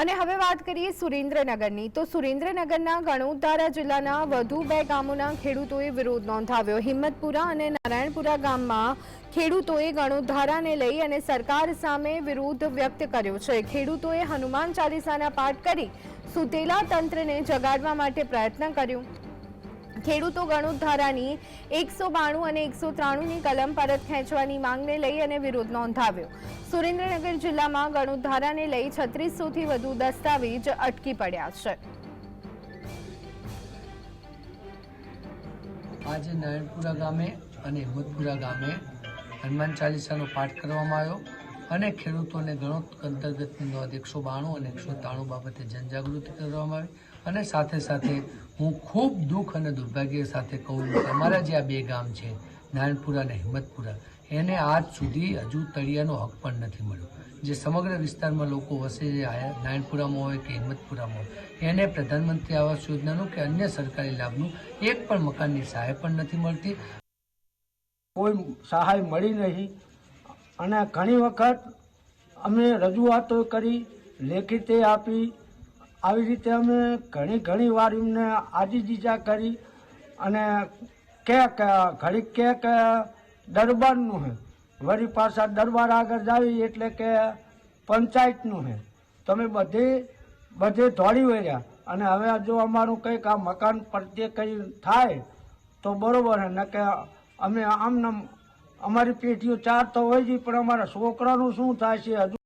અને હવે વાત કરીએ સુરેન્દ્રનગરની. તો સુરેન્દ્રનગરના ગણોદધારા જિલ્લાના વધુ બે ગામોના ખેડૂતોએ વિરોધ નોંધાવ્યો. હિંમતપુરા અને નારાયણપુરા ગામમાં ખેડૂતોએ ગણોધારાને લઈ અને સરકાર સામે વિરોધ વ્યક્ત કર્યો છે. ખેડૂતોએ હનુમાન ચાલીસાના પાઠ કરી સુતેલા તંત્રને જગાડવા માટે પ્રયત્ન કર્યો. ખેડૂતો ગણોદધારાની એકસો બાણું અને એકસો ત્રાણુંની કલમ પરત ખેંચવાની માંગને લઈ અને વિરોધ નોંધાવ્યો. સુરેન્દ્રનગર જિલ્લામાં ગણોદધારાને લઈ છત્રીસોથી વધુ દસ્તાવેજ અટકી પડ્યા છે. આજે નારાયણપુરા ગામે અને હિંમતપુરા ગામે હનુમાન ચાલીસાનો પાઠ કરવામાં આવ્યો અને ખેડૂતોને ઘણો અંતર્ગતની નોંધ એકસો બાણું અને એકસો ત્રાણું બાબતે જનજાગૃતિ કરવામાં આવી અને સાથે સાથે હું ખૂબ દુઃખ અને દુર્ભાગ્ય સાથે કહું કે જે આ બે ગામ છે નારણપુરા અને હિંમતપુરા, એને આજ સુધી હજુ તળિયાનો હક પણ નથી મળ્યો. જે સમગ્ર વિસ્તારમાં લોકો વસે આયા હોય કે હિંમતપુરામાં હોય, એને પ્રધાનમંત્રી આવાસ યોજનાનું કે અન્ય સરકારી લાભનું એક પણ મકાનની સહાય પણ નથી મળતી. કોઈ સહાય મળી નહીં. અને ઘણી વખત અમે રજૂઆતો કરી લેખિતે આપી આવી રીતે અમે ઘણી ઘણી વાર એમને આજીજીજા કરી અને કે ઘણી કે દરબારનું હે. વળી પાછા દરબાર આગળ જાવી એટલે કે પંચાયતનું હે. તમે બધે બધે દોડી વળ્યા. અને હવે જો અમારું કંઈક આ મકાન પ્રત્યે કંઈ થાય, તો બરોબર હે. ને કે અમે આમ અમારી પેઢીઓ ચાર તો હોય છે પણ અમારા છોકરાનું શું થાય છે? હજુ